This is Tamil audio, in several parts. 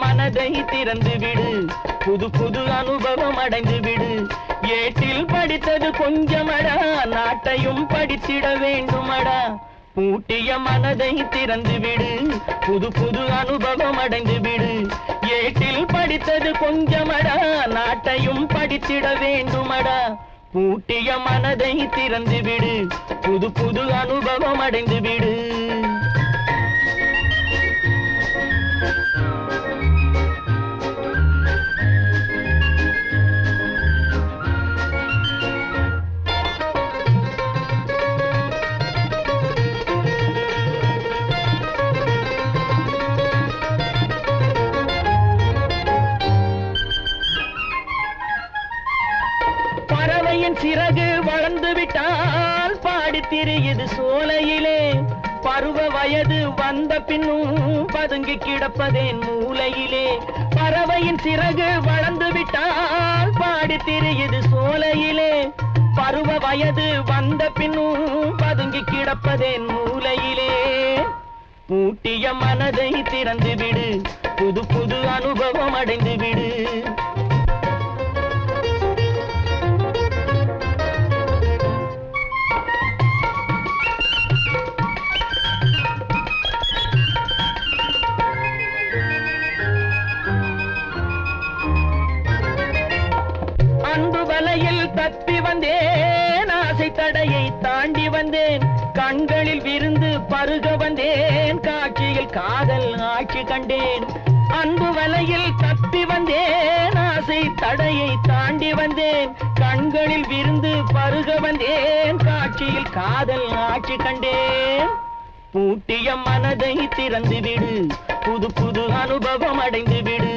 மனதை திறந்து விடு. புது புது அனுபவம் அடைந்து விடு. ஏட்டில் படித்தது கொஞ்சமடா நாட்டையும் படித்திட வேண்டுமடா. பூட்டிய மனதை திறந்து விடு. புது புது அனுபவம் அடைந்து விடு. ஏட்டில் படித்தது கொஞ்சமடா நாட்டையும் படித்திட வேண்டுமடா. பூட்டிய மனதை திறந்து விடு. புது புது அனுபவம் அடைந்து விடு. பதுங்கி கிடப்பதேன் மூலையிலே. பறவையின் சிறகு வளர்ந்து விட்டால் பாடி திரியுது சோலையிலே. பருவ வயது வந்த பின்னும் பதுங்கி கிடப்பதேன் மூலையிலே. பூட்டிய மனதை திறந்து விடு புது புது அனுபவம் அடைந்து விடு தப்பி வந்தேன். ஆசை தடையை தாண்டி வந்தேன். கண்களில் விருந்து பருக வந்தேன். காட்சியில் காதல் ஆட்சி கண்டேன். அன்பு வலையில் தப்பி வந்தேன். ஆசை தடையை தாண்டி வந்தேன். கண்களில் விருந்து பருக வந்தேன். காட்சியில் காதல் ஆட்சி கண்டேன். பூட்டிய மனதை திறந்து விடு புது புது அனுபவம் அடைந்து விடு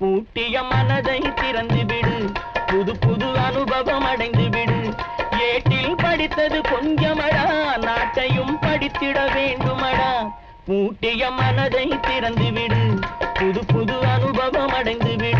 பூட்டிய மனதை திறந்து விடு. புது புது அனுபவம் அடைந்து விடு. ஏட்டில் படித்தது கொஞ்சமடா நாட்டையும் படித்திட வேண்டுமடா. பூட்டிய மனதை திறந்து விடு. புது புது அனுபவம் அடைந்து விடு.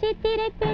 せてれて。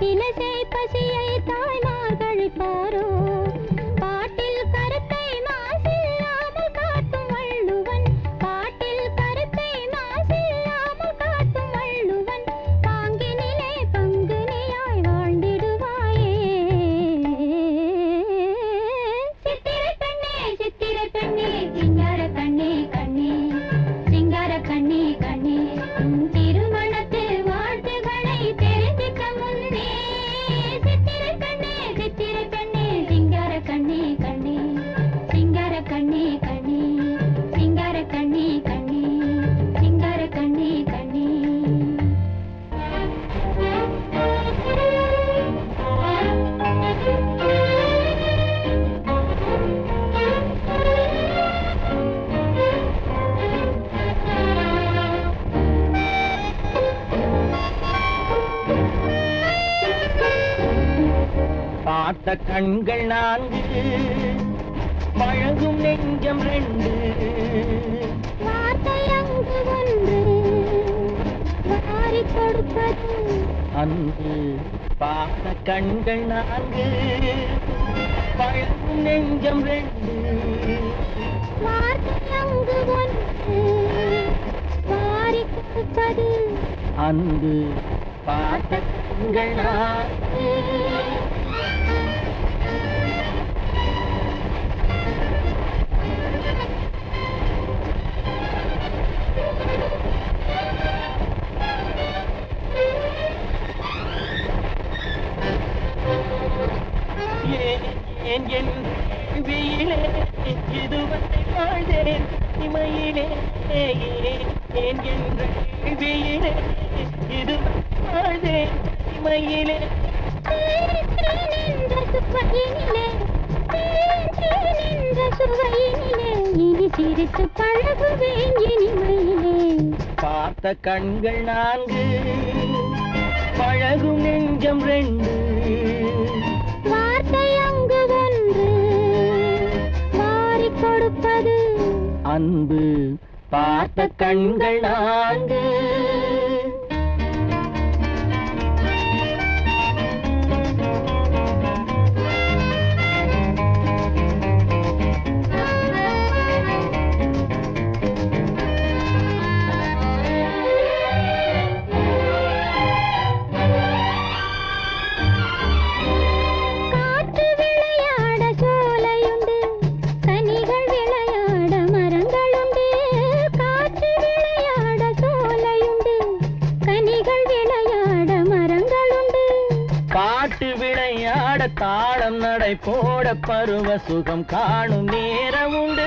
दिल से पसियै அன்பு. பார்த்த கண்கள் நான்கு பழகும் நெஞ்சம் ரெண்டு. அங்கு ஒன்று கொடுப்பது பார்த்த கண்கள் நான்கு என் வீழே இதுவரை வாழ்ந்தேன். இமையிலே ஏன் என்ற வீழே இதுவரை வாழ்ந்தேன். இமையிலே. சுவையினிலே சுவையினிலே இனி சிரித்து பழகுவேன் இனிமையிலே பார்த்த கண்கள் நான்கு பழகும் நெஞ்சம் ரெண்டு. அன்பு பார்த்த கண்கள் நான்கு. தாளம் நடை போட பருவ சுகம் காணும் நேரம் உண்டு.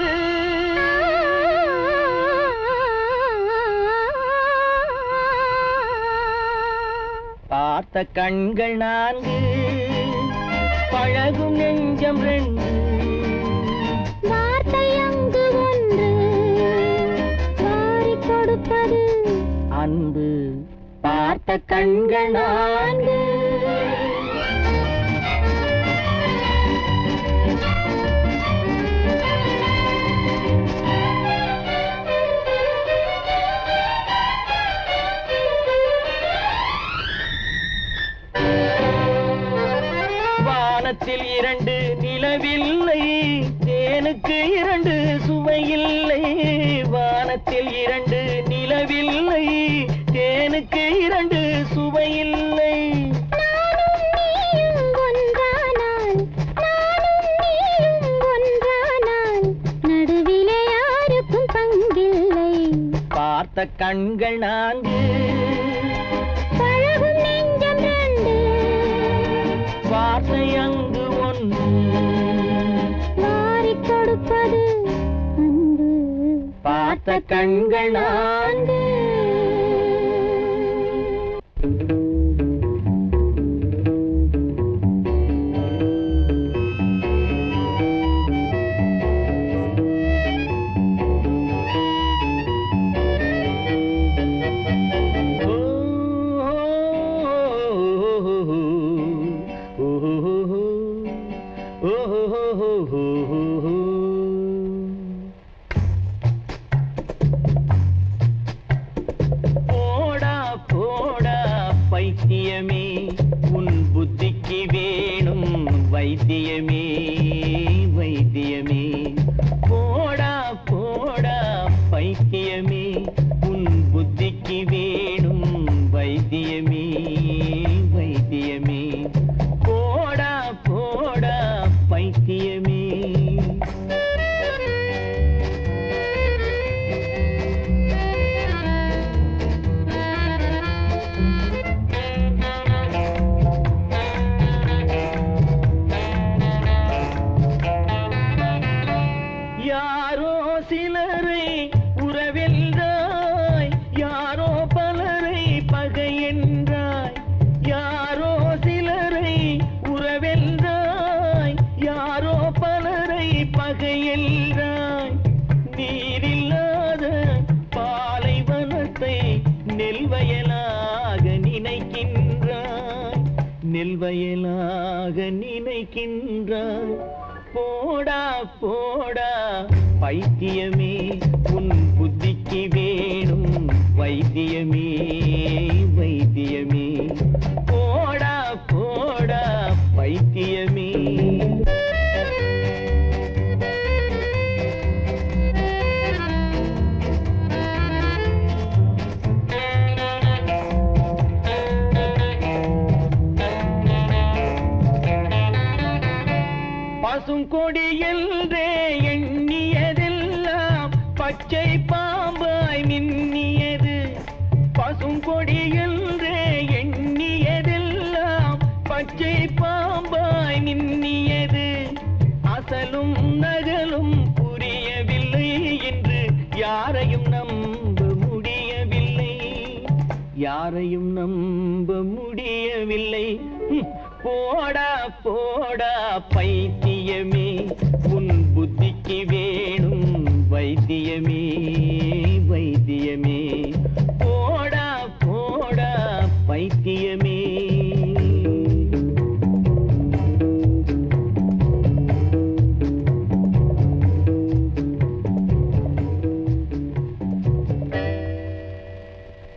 பார்த்த கண்கள் நான்கு பழகும் நெஞ்சம் ரெண்டு. வார்த்தை அங்கு ஒன்று வாரிக் கொடுப்பது. அன்பு பார்த்த கண்கள் நான்கு. பார்த்த கண்கள் நான்கு. வார்த்தை அங்கு ஒன்று. வாரிக் கொடுப்பது பார்த்த கண்கள் நான்கு. me? கொடி என்றே எண்ணியதெல்லாம் பச்சை பாம்பாய் மின்னியது. பசுங்கொடி என்றே எண்ணியதெல்லாம் பச்சை பாம்பாய் மின்னியது. அசலும் நகலும் புரியவில்லை என்று யாரையும் நம்ப முடியவில்லை. யாரையும் நம்ப முடியவில்லை. போடா போடா பை